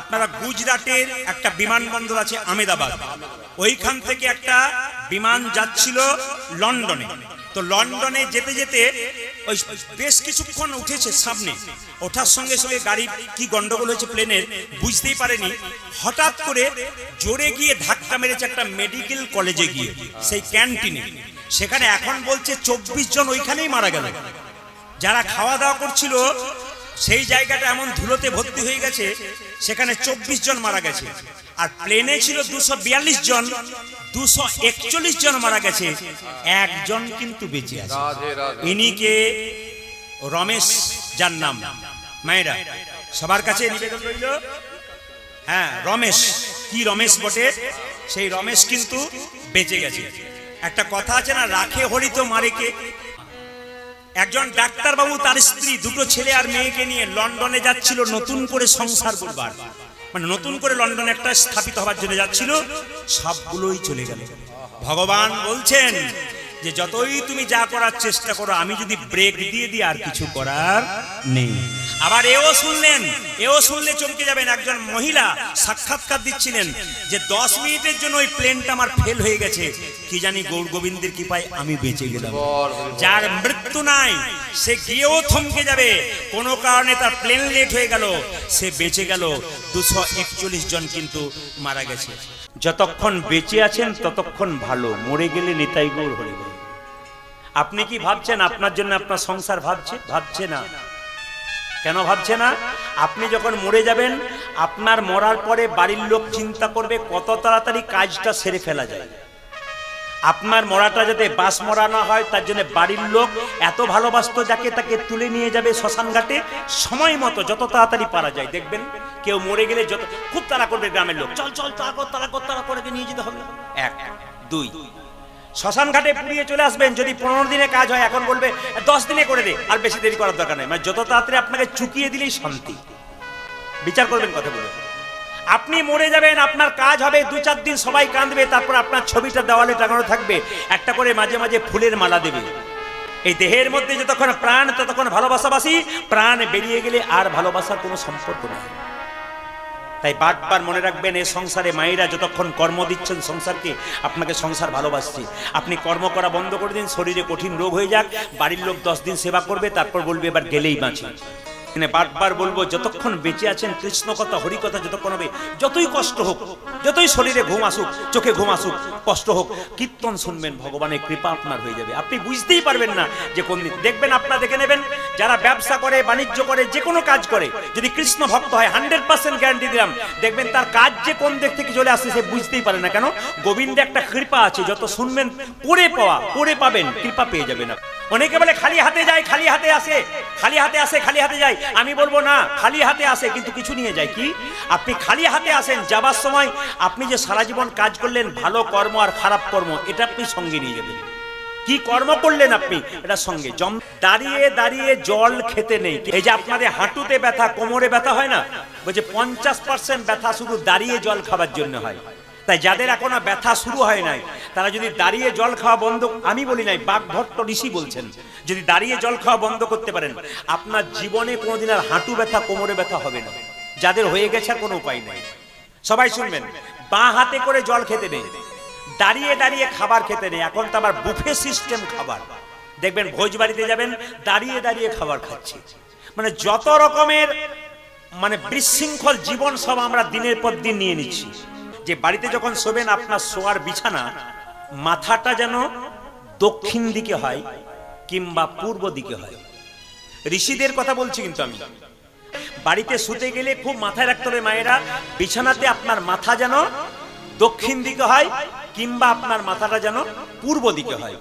আপনারা গুজরাটের একটা বিমানবন্দর আছে আমেদাবাদ ওইখান থেকে একটা বিমান যাচ্ছিল লন্ডনে। তো লন্ডনে যেতে যেতে ওই বেশ কিছুক্ষণ উঠেছে সামনে। ওঠার সঙ্গে সঙ্গে গাড়ি কি গন্ডগোল হয়েছে প্লেনের বুঝতেই পারেনি। হঠাৎ করে জোরে গিয়ে ধাক্কা মেরেছে একটা মেডিকেল কলেজে গিয়ে, সেই ক্যান্টিনে। সেখানে এখন বলছে চব্বিশ জন ওইখানেই মারা গেল। যারা খাওয়া দাওয়া করছিল সেই জায়গাটা এমন ধুলোতে ভর্তি হয়ে গেছে সেখানে চব্বিশ জন মারা গেছে। আর প্লেনে ছিল দুশো বিয়াল্লিশ জন দুশো একচল্লিশ জন মারা গেছে। একজন কিন্তু বেঁচে আছে। ইনি কে? রমেশ যার নাম। মায়েরা সবার কাছে নিবেদন রইল। হ্যাঁ রমেশ। কি রমেশ বটে? সেই রমেশ কিন্তু বেঁচে গেছে। একটা কথা আছে না রাখে হরি তো মারে কে? একজন ডাক্তারবাবু তার স্ত্রী, দুটো ছেলে আর মেয়েকে নিয়ে লন্ডনে যাচ্ছিল নতুন করে সংসার করবার। মানে নতুন করে লন্ডনে একটা স্থাপিত হবার জন্য যাচ্ছিল, সবগুলোই চলে গেল। ভগবান বলছেন যে যতই তুমি যা করার চেষ্টা করো, আমি যদি ব্রেক দিয়ে দিই, আর কিছু করার নেই। আবার এও শুনলেন, এও শুনলে চমকে যাবেন, একজন মহিলা সাক্ষাৎকার দিচ্ছিলেন যে দশ মিনিটের জন্য ওই প্লেনটা আমার ফেল হয়ে গেছে। কি জানি গৌর গোবিন্দের কৃপায় আমি বেঁচে গেলাম। যার মৃত্যু নাই, সে গিয়েও থমকে যাবে। কোনো কারণে তার প্লেন লেট হয়ে গেল, সে বেঁচে গেল। দুশো একচল্লিশ জন কিন্তু মারা গেছে। যতক্ষণ বেঁচে আছেন, ততক্ষণ ভালো। মরে গেলে নিতাই গৌর হয়ে গেল আপনি কি ভাবছেন আপনার জন্য আপনার সংসার ভাবছে? ভাবছে না। কেন ভাবছে না? আপনি যখন মরে যাবেন, আপনার মরার পরে বাড়ির লোক চিন্তা করবে কত তাড়াতাড়ি কাজটা সেরে ফেলা যায়। আপনার মরাটা যাতে বাস মরা না হয়, তার জন্য বাড়ির লোক এত ভালোবাসতো যাকে তাকে তুলে নিয়ে যাবে শ্মশান ঘাটে, সময় মতো যত তাড়াতাড়ি পারা যায়। দেখবেন, কেউ মরে গেলে যত খুব তাড়া করবে গ্রামের লোক। চল চল, তাড়া কর তাড়া কর, তাড়া করে নিয়ে যেতে হবে। এক, দুই। শ্মশান ঘাটে পুড়িয়ে চলে আসবেন, যদি পনেরো দিনে কাজ হয়, এখন বলবে, দশ দিনে করে দে, আর বেশি দেরি করার দরকার নেই। মানে যত তাড়াতাড়ি আপনাকে চুকিয়ে দিলেই শান্তি। বিচার করবেন কথা বলে। আপনি মরে যাবেন, আপনার কাজ হবে, দু চার দিন সবাই কাঁদবে, তারপর আপনার ছবিটা দেওয়ালে টাঙানো থাকবে, একটা করে মাঝে মাঝে ফুলের মালা দেবে। এই দেহের মধ্যে যতক্ষণ প্রাণ, ততক্ষণ ভালোবাসাবাসি প্রাণ বেরিয়ে গেলে আর ভালোবাসার কোনো সম্পর্ক নেই। তাই বারবার মনে রাখবেন, এই সংসারে মায়েরা যতক্ষণ কর্ম দিচ্ছেন সংসারকে আপনাকে সংসার ভালোবাসছি। আপনি কর্ম করা বন্ধ করে দিন, শরীরে কঠিন রোগ হয়ে যাক, বাড়ির লোক দশ দিন সেবা করবে, তারপর বলবে এবার গেলেই বাঁচি। মানে বারবার বলব, যতক্ষণ বেঁচে আছেন, কৃষ্ণ কথা, হরি কথা যতক্ষণ হবে, যতই কষ্ট হোক, যতই শরীরে ঘুম আসুক, চোখে ঘুম আসুক, কষ্ট হোক, কীর্তন শুনবেন, ভগবানের কৃপা আপনার হয়ে যাবে। আপনি বুঝতেই পারবেন না যে কোন দেখবেন, আপনারা দেখে নেবেন, যারা ব্যবসা করে, বাণিজ্য করে, যে কোনো কাজ করে, যদি কৃষ্ণ ভক্ত হয়, হান্ড্রেড পার্সেন্ট গ্যারান্টি দিলাম, দেখবেন তার কাজ যে কোন দিক থেকে চলে আসছে, সে বুঝতেই পারে না। কেন? গোবিন্দে একটা কৃপা আছে, যত শুনবেন, পড়ে পাওয়া, পড়ে পাবেন, কৃপা পেয়ে যাবেন না অনেকে বলে, খালি হাতে যায় খালি হাতে আসে। খালি হাতে আসে, খালি হাতে যায় আমি বলব, না, খালি হাতে আসে, কিন্তু কিছু নিয়ে যায় কি? আপনি খালি হাতে আসেন, যাবার সময় আপনি যে সারা জীবন কাজ করলেন, ভালো কর্ম আর খারাপ কর্ম, এটা আপনি সঙ্গে নিয়ে যাবেন। কি কর্ম করলেন আপনি, এটা সঙ্গে। জম, দাঁড়িয়ে দাঁড়িয়ে জল খেতে নেই। এই যে আপনাদের হাঁটুতে ব্যথা, কোমরে ব্যথা হয় না? বলছে, পঞ্চাশ পার্সেন্ট ব্যথা শুধু দাঁড়িয়ে জল খাবার জন্য হয়। তাই যাদের এখনও ব্যথা শুরু হয় নাই, তারা যদি দাঁড়িয়ে জল খাওয়া বন্ধ আমি বলি নাই বাঘভট্ট ঋষি বলছেন, যদি দাঁড়িয়ে জল খাওয়া বন্ধ করতে পারেন, আপনার জীবনে কোনোদিন আর হাঁটু ব্যথা, কোমরে ব্যথা হবে না। যাদের হয়ে গেছে আর কোনো উপায় নাই। সবাই শুনবেন, বাঁ হাতে করে জল খেতে নেই দাঁড়িয়ে দাঁড়িয়ে খাবার খেতে নেই এখন তো আবার বুফে সিস্টেম খাবার। দেখবেন ভোজ বাড়িতে যাবেন, দাঁড়িয়ে দাঁড়িয়ে খাবার খাচ্ছে। মানে যত রকমের মানে বিশৃঙ্খল জীবন সব আমরা দিনের পর দিন নিয়ে নিচ্ছি। যে বাড়িতে যখন শোবেন আপনার শোয়ার বিছানা, মাথাটা যেন দক্ষিণ দিকে হয় কিংবা পূর্ব দিকে হয়। ঋষিদের কথা বলছি কিন্তু আমি। বাড়িতে শুতে গেলে খুব মাথায় রাখতে হবে মায়েরা, বিছানাতে আপনার মাথা যেন দক্ষিণ দিকে হয় কিংবা আপনার মাথাটা যেন পূর্ব দিকে হয়।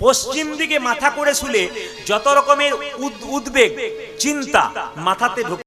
পশ্চিম দিকে মাথা করে শুলে যত রকমের উদ- উদ্বেগ, চিন্তা মাথাতে